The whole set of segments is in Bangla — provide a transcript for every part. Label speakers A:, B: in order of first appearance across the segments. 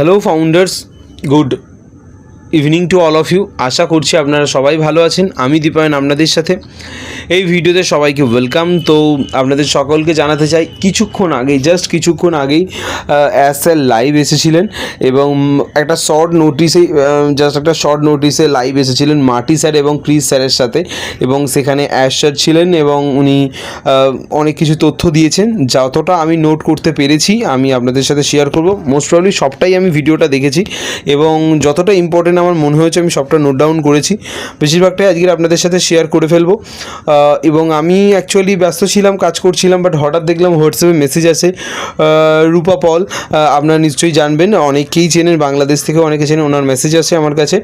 A: hello founders. Good. Evening to all of you আশা করছি আপনারা সবাই ভালো আছেন। আমি দীপায়ন আপনাদের সাথে। এই ভিডিওতে সবাইকে ওয়েলকাম তো আপনাদের সকলকে জানাতে চাই, কিছুক্ষণ আগেই জাস্ট কিছুক্ষণ আগেই অ্যাস স্যার লাইভ এসেছিলেন এবং একটা শর্ট নোটিসে জাস্ট একটা শর্ট নোটিসে লাইভ এসেছিলেন মাটি স্যার এবং ক্রিস স্যারের সাথে এবং সেখানে অ্যাশ স্যার ছিলেন এবং উনি অনেক কিছু তথ্য দিয়েছেন। যতটা আমি নোট করতে পেরেছি, আমি আপনাদের সাথে শেয়ার করব। মোস্ট প্রবলি সবটাই আমি ভিডিওটা দেখেছি এবং যতটা ইম্পর্টেন্ট আমার মনে হয়েছে, আমি সবটা নোট ডাউন করেছি। বেশিরভাগটাই আজকে আপনাদের সাথে শেয়ার করে ফেলব। এবং আমি অ্যাকচুয়ালি ব্যস্ত ছিলাম, কাজ করছিলাম বাট হঠাৎ দেখলাম হোয়াটসঅ্যাপে মেসেজ আছে রূপা পল আপনারা নিশ্চয়ই জানবেন, অনেকেই চেনেন, বাংলাদেশ থেকে অনেকে চেনেন, ওনার মেসেজ আসে আমার কাছে।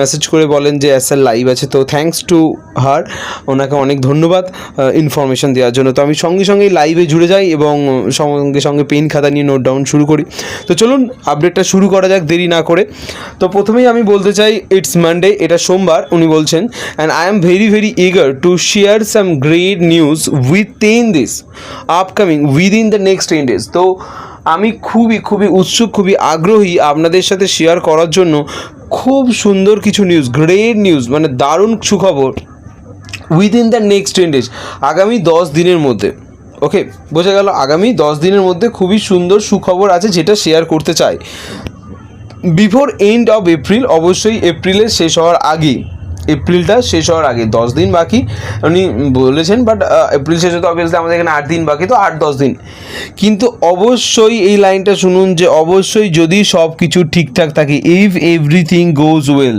A: মেসেজ করে বলেন যে এস এল লাইভ আছে। তো থ্যাঙ্কস টু হার ওনাকে অনেক ধন্যবাদ ইনফরমেশন দেওয়ার জন্য। তো আমি সঙ্গে সঙ্গে লাইভে জুড়ে যাই এবং সঙ্গে সঙ্গে পেন খাতা নিয়ে নোট ডাউন শুরু করি। তো চলুন আপডেটটা শুরু করা যাক, দেরি না করে। তো প্রথমেই আমি বলতে চাই ইটস মানডে এটা সোমবার, উনি বলছেন and I am very very eager to share some great news with ten this upcoming within the next ten days তো আমি খুবই খুবই উৎসুক, খুবই আগ্রহী আপনাদের সাথে শেয়ার করার জন্য খুব সুন্দর কিছু নিউজ গ্রেট নিউজ মানে দারুণ সুখবর within the next ten days আগামী দশ দিনের মধ্যে ওকে বোঝা গেল, আগামী দশ দিনের মধ্যে খুবই সুন্দর সুখবর আছে যেটা শেয়ার করতে চাই। বিফোর এন্ড অফ এপ্রিল অবশ্যই এপ্রিলের শেষ হওয়ার আগে এপ্রিলটা শেষ হওয়ার আগে, দশ দিন বাকি। উনি বলেছেন বাট এপ্রিল শেষ হতে অবভিয়াসলি আমাদের এখানে আট দিন বাকি, তো আট, দশ দিন। কিন্তু অবশ্যই এই লাইনটা শুনুন যে, অবশ্যই যদি সব কিছু ঠিকঠাক থাকে if everything goes well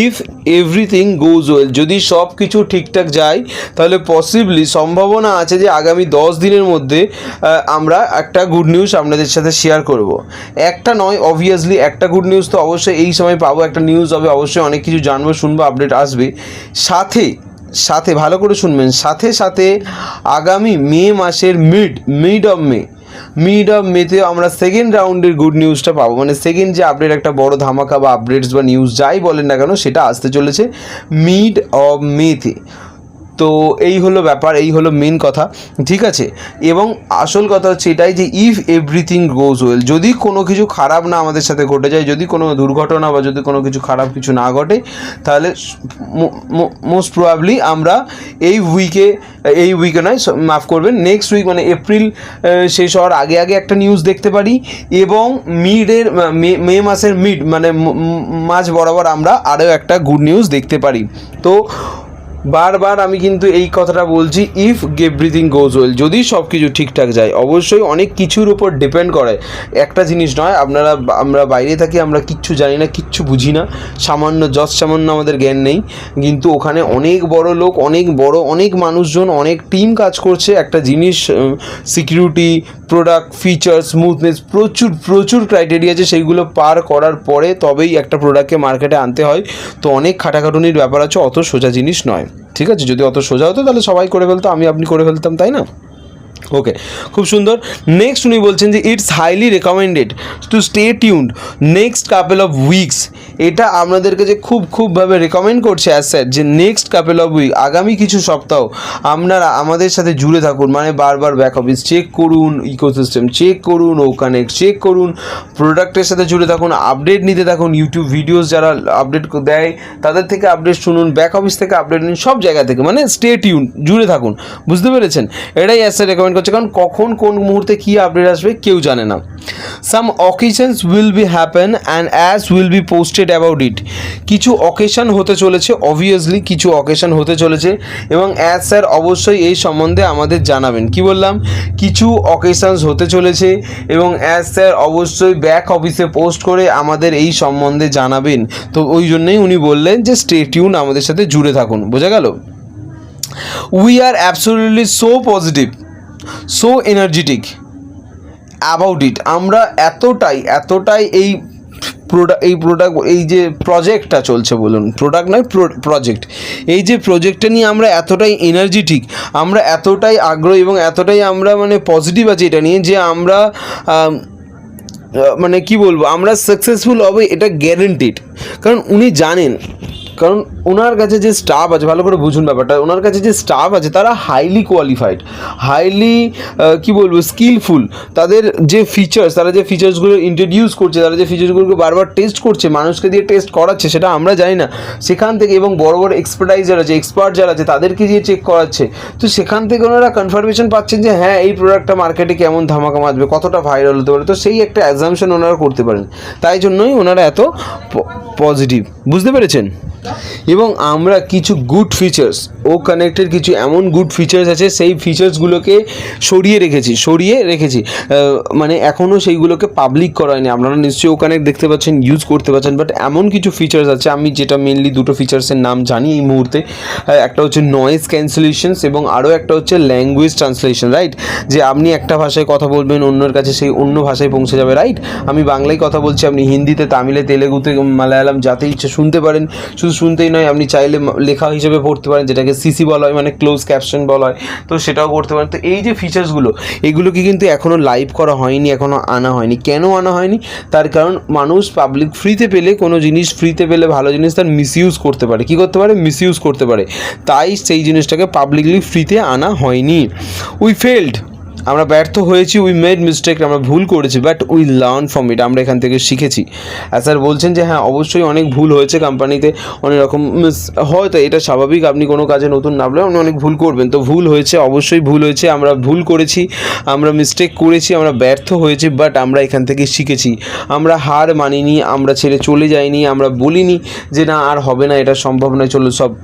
A: if everything goes well যদি সব কিছু ঠিকঠাক যায়, তাহলে পসিবলি সম্ভাবনা আছে যে আগামী দশ দিনের মধ্যে আমরা একটা গুড নিউজ আপনাদের সাথে শেয়ার করব। একটা নয় অবভিয়াসলি একটা গুড নিউজ তো অবশ্যই এই সময় পাবো, একটা নিউজ হবে, অবশ্যই অনেক কিছু জানব, শুনব আপডেট আসবে। সাথে সাথে, ভালো করে শুনবেন, সাথে সাথে আগামী মে মাসের mid mid of May mid of মেতে আমরা সেকেন্ড রাউন্ডের গুড নিউজটা পাবো। মানে সেকেন্ড যে আপডেট একটা বড় ধামাকা বা আপডেটস বা নিউজ যাই বলেন না কেন, সেটা আসতে চলেছে। মিড অফ মেতে তো এই হলো ব্যাপার, এই হলো মেন কথা, ঠিক আছে? এবং আসল কথা হচ্ছে এটাই যে ইফ এভরিথিং গোজ ওয়েল যদি কোনো কিছু খারাপ না আমাদের সাথে ঘটে যায়, যদি কোনো দুর্ঘটনা বা যদি কোনো কিছু খারাপ কিছু না ঘটে, তাহলে মোস্ট প্রবাবলি আমরা এই উইকে এই উইকে নয় মাফ করবেন নেক্সট উইক মানে এপ্রিল শেষ হওয়ার আগে আগে একটা নিউজ দেখতে পারি এবং মিডের মে মে মাসের মিড মানে মাঝ বরাবর আমরা আরও একটা গুড নিউজ দেখতে পারি। তো বারবার আমি কিন্তু এই কথাটা বলছি ইফ এভরিথিং গোজ ওয়েল যদি সব কিছু ঠিকঠাক যায়, অবশ্যই অনেক কিছুর উপর ডিপেন্ড করে। একটা জিনিস নয়, আপনারা, আমরা বাইরে থাকি, আমরা কিচ্ছু জানি না, কিচ্ছু বুঝি না, সামান্য যশ সামান্য আমাদের জ্ঞান নেই। কিন্তু ওখানে অনেক বড় লোক, অনেক বড়, অনেক মানুষজন, অনেক টিম কাজ করছে, একটা জিনিস সিকিউরিটি প্রোডাক্ট ফিচার স্মুথনেস প্রচুর প্রচুর ক্রাইটেরিয়া আছে, সেইগুলো পার করার পরে তবেই একটা প্রোডাক্টকে মার্কেটে আনতে হয়। তো অনেক খাটাখাটুনির ব্যাপার আছে, অত সোজা জিনিস নয়। ঠিক আছে? যদি অত সোজা হতো, তাহলে সবাই করে ফেলতো, আমি আপনি করে ফেলতাম, তাই না? ওকে খুব সুন্দর। নেক্সট উনি বলছেন যে it's highly recommended to stay tuned next couple of weeks এটা আপনাদের কাছে খুব, খুবভাবে রেকমেন্ড করছে অ্যাজ স্যার যে নেক্সট কাপেল অফ উইক আগামী কিছু সপ্তাহ আপনারা আমাদের সাথে জুড়ে থাকুন। মানে বারবার ব্যাক অফিস চেক করুন ইকোসিস্টেম চেক করুন ও কানেক্ট চেক করুন প্রোডাক্টের সাথে জুড়ে থাকুন আপডেট নিতে থাকুন ইউটিউব ভিডিওস যারা আপডেট দেয়, তাদের থেকে আপডেট শুনুন ব্যাক অফিস থেকে আপডেট নিন, সব জায়গা থেকে। মানে স্টে টিউন জুড়ে থাকুন। বুঝতে পেরেছেন? এটাই অ্যাস রেকমেন্ড করছে কারণ কখন কোন মুহূর্তে কী আপডেট আসবে কেউ জানে না। Some occasions will be happen and as will be posted about it কিছু অকেশন হতে চলেছে অবভিয়াসলি কিছু অকেশন হতে চলেছে এবং অ্যাজ স্যার অবশ্যই এই সম্বন্ধে আমাদের জানাবেন। কি বললাম? কিছু অকেশনস হতে চলেছে এবং অ্যাজ স্যার অবশ্যই ব্যাক অফিসে পোস্ট করে আমাদের এই সম্বন্ধে জানাবেন। তো ওই জন্যই উনি বললেন যে স্টে টিউন আমাদের সাথে জুড়ে থাকুন। বোঝা গেল? We are absolutely so positive so energetic about it আমরা এতটাই এতটাই এই প্রোডাক্ট এই প্রোডাক্ট এই যে প্রজেক্টটা চলছে বলুন প্রোডাক্ট নয় প্রজেক্ট এই যে প্রজেক্টটা নিয়ে আমরা এতটাই এনার্জেটিক আমরা এতটাই আগ্রহী এবং এতটাই আমরা মানে পজিটিভ আছি এটা নিয়ে যে আমরা মানে কি বলব, আমরা সাকসেসফুল হবে এটা গ্যারেন্টিড কারণ উনি জানেন কারণ ওনার কাছে যে স্টাফ আছে, ভালো করে বুঝুন ব্যাপারটা, ওনার কাছে যে স্টাফ আছে, তারা হাইলি কোয়ালিফাইড হাইলি কি বলব স্কিলফুল তাদের যে ফিচার্স তারা যে ফিচার্সগুলো ইন্ট্রোডিউস করছে, তারা যে ফিচার্সগুলোকে বারবার টেস্ট করছে, মানুষকে দিয়ে টেস্ট করাচ্ছে, সেটা আমরা জানি না। সেখান থেকে এবং বড় বড় এক্সপার্টাইজ যারা আছে এক্সপার্ট যারা আছে, তাদেরকে দিয়ে চেক করাচ্ছে। তো সেখান থেকে ওনারা কনফার্মেশন পাচ্ছেন যে হ্যাঁ এই প্রোডাক্টটা মার্কেটে কেমন ধামাকা মারবে কতটা ভাইরাল হতে পারে। তো সেই একটা অ্যাজামশন ওনারা করতে পারেন। তাই জন্যই ওনারা এত পজিটিভ বুঝতে পেরেছেন? এবং আমরা কিছু গুড ফিচার্স ও কানেক্টের কিছু এমন গুড ফিচার্স আছে, সেই ফিচার্সগুলোকে সরিয়ে রেখেছি সরিয়ে রেখেছি। মানে এখনও সেইগুলোকে পাবলিক করা হয়নি। আপনারা নিশ্চয়ই ও কানেক্ট দেখতে পাচ্ছেন ইউজ করতে পারছেন বাট এমন কিছু ফিচার্স আছে, আমি যেটা মেনলি দুটো ফিচার্সের নাম জানি এই মুহূর্তে। একটা হচ্ছে নয়েজ ক্যান্সেলেশনস এবং আরও একটা হচ্ছে ল্যাঙ্গুয়েজ ট্রান্সলেশন রাইট যে আপনি একটা ভাষায় কথা বলবেন, অন্যের কাছে সেই অন্য ভাষায় পৌঁছে যাবে রাইট আমি বাংলায় কথা বলছি, আপনি হিন্দিতে, তামিলে, তেলেগুতে, মালায়ালাম যাতে ইচ্ছে শুনতে পারেন। শুধু শুনতেই নয়, আপনি চাইলে লেখা হিসেবে পড়তে পারেন, যেটাকে সিসি বলা হয় মানে ক্লোজ ক্যাপশন বলা হয়, তো সেটাও করতে পারেন। তো এই যে ফিচার্সগুলো এগুলোকে কিন্তু এখনও লাইভ করা হয়নি এখনও আনা হয়নি। কেন আনা হয়নি? তার কারণ মানুষ পাবলিক ফ্রিতে পেলে, কোনো জিনিস ফ্রিতে পেলে ভালো জিনিস তার মিসইউজ করতে পারে। কী করতে পারে? মিসইউজ করতে পারে। তাই সেই জিনিসটাকে পাবলিকলি ফ্রিতে আনা হয়নি। উই ফেল্ড আমরা ব্যর্থ হয়েছি উই মেড মিস্টেক আমরা ভুল করেছি but we learn from it আমরা এখান থেকে শিখেছি। স্যার বলছেন যে হ্যাঁ অবশ্যই অনেক ভুল হয়েছে কোম্পানিতে অনেক রকম মিস- হয়তো এটা স্বাভাবিক, আপনি কোনো কাজে নতুন নামলে আপনি অনেক ভুল করবেন। তো ভুল হয়েছে, অবশ্যই ভুল হয়েছে, আমরা ভুল করেছি, আমরা মিস্টেক করেছি, আমরা ব্যর্থ হয়েছি বাট আমরা এখান থেকে শিখেছি। আমরা হার মানিনি, আমরা ছেড়ে চলে যাইনি, আমরা বলিনি যে, না, আর হবে না, এটা সম্ভব নয় চলো সব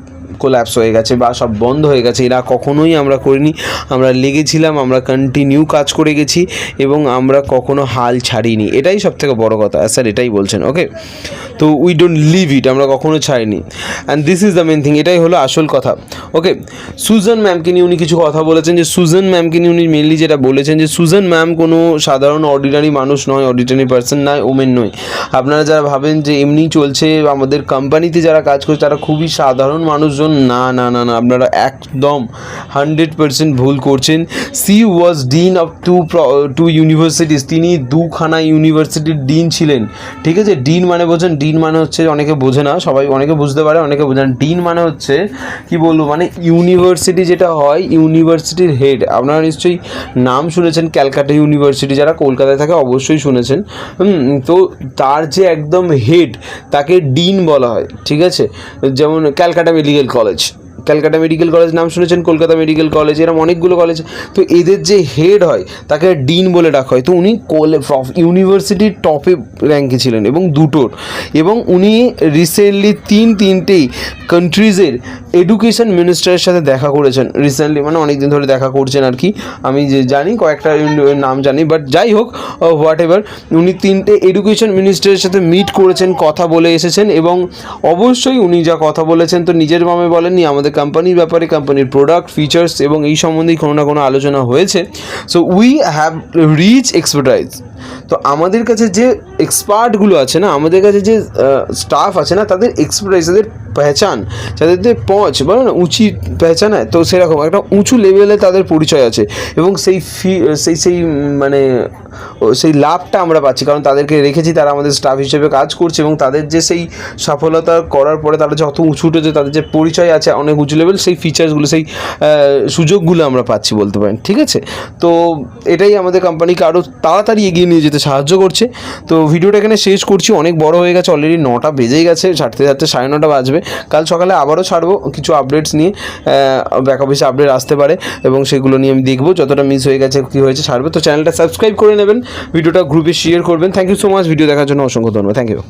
A: কোল্যাপস হয়ে গেছে বা সব বন্ধ হয়ে গেছে, এরা কখনোই আমরা করিনি। আমরা লেগেছিলাম, আমরা কন্টিনিউ কাজ করে গেছি এবং আমরা কখনো হাল ছাড়িনি। এটাই সব থেকে বড় কথা স্যার এটাই বলছেন ওকে তো উই ডোন্ট লিভ ইট আমরা কখনো ছাড়িনি। And this is the main thing এটাই হলো আসল কথা ওকে সুজন ম্যামকে নিয়ে উনি কিছু কথা বলেছেন যে, সুজন ম্যামকে নিয়ে উনি মেনলি যেটা বলেছেন যে, সুজন ম্যাম কোনো সাধারণ অর্ডিনারি মানুষ নয় অর্ডিনারি পার্সন নয় ওমেন নয়। আপনারা যারা ভাবেন যে এমনি চলছে, আমাদের কোম্পানিতে যারা কাজ করছে, তারা খুবই সাধারণ মানুষজন না না না না, আপনারা একদম হান্ড্রেড পার্সেন্ট ভুল করছেন। She was dean of two two universities. তিনি দুখানা ইউনিভার্সিটির ডিন ছিলেন। ঠিক আছে? ডিন মানে বোঝেন, ডিন মানে হচ্ছে অনেকে বোঝে না, সবাই অনেকে বুঝতে পারে, অনেকে বোঝে না। ডিন মানে হচ্ছে, কি বলব মানে ইউনিভার্সিটি যেটা হয়, ইউনিভার্সিটির হেড। আপনারা নিশ্চয়ই নাম শুনেছেন, ক্যালকাটা ইউনিভার্সিটি, যারা কলকাতায় থাকে অবশ্যই শুনেছেন। তো তার যে একদম হেড, তাকে ডিন বলা হয়। ঠিক আছে? যেমন Calcutta medical college Calcutta medical college নাম শুনেছেন, কলকাতা মেডিকেল কলেজ এরকম অনেকগুলো কলেজ তো এদের যে হেড হয়, তাকে ডিন বলে ডাকা হয়। তো উনি ইউনিভার্সিটির টপে র্যাঙ্কে ছিলেন এবং দুটোর। এবং উনি রিসেন্টলি তিন তিনটেই কান্ট্রিজের এডুকেশন মিনিস্টারের সাথে দেখা করেছেন। রিসেন্টলি মানে অনেক দিন ধরে দেখা করছেন আর কি। আমি যে জানি, কয়েকটা নাম জানি বাট যাই হোক হোয়াট এভার উনি তিনটে এডুকেশন মিনিস্টারের সাথে মিট করেছেন, কথা বলে এসেছেন এবং অবশ্যই উনি যা কথা বলেছেন তো নিজের মামে বলেননি, আমাদের কোম্পানির ব্যাপারে কোম্পানির প্রোডাক্ট ফিচার্স এবং এই সম্বন্ধেই কোনো না কোনো আলোচনা হয়েছে। So we have rich expertise তো আমাদের কাছে যে এক্সপার্টগুলো আছে না, আমাদের কাছে যে স্টাফ আছে না, তাদের এক্সপার্টাইজ তাদের পেহচান যাদের পৌঁছ বলো না, উঁচি পেহচান হয় তো সেরকম একটা উঁচু লেভেলে তাদের পরিচয় আছে। এবং সেই ফি সেই সেই মানে সেই লাভটা আমরা পাচ্ছি। কারণ তাদেরকে রেখেছি, তারা আমাদের স্টাফ হিসেবে কাজ করছে এবং তাদের যে সেই সফলতা করার পরে তারা যত উঁচু উঠেছে তাদের যে পরিচয় আছে, অনেক উঁচু লেভেল সেই ফিচার্সগুলো সেই সুযোগগুলো আমরা পাচ্ছি বলতে পারেন, ঠিক আছে? তো এটাই আমাদের কোম্পানিকে আরও তাড়াতাড়ি এগিয়ে নিয়ে যেতে সাহায্য করছে। তো ভিডিওটা এখানে শেষ করছি, অনেক বড় হয়ে গেছে অলরেডি নটা বেজেই গেছে ছাড়তে ছাড়তে সাড়ে নটা বাজবে। কাল সকালে আবারও ছাড়বো, কিছু আপডেটস নিয়ে ব্যাক অফিসে আপডেট আসতে পারে এবং সেগুলো নিয়ে আমি দেখব, যতটা মিস হয়ে গেছে, কী হয়েছে, ছাড়বো। তো চ্যানেলটা সাবস্ক্রাইব করে নেবেন, ভিডিওটা গ্রুপে শেয়ার করবেন। Thank you so much video দেখার জন্য অসংখ্য ধন্যবাদ। Thank you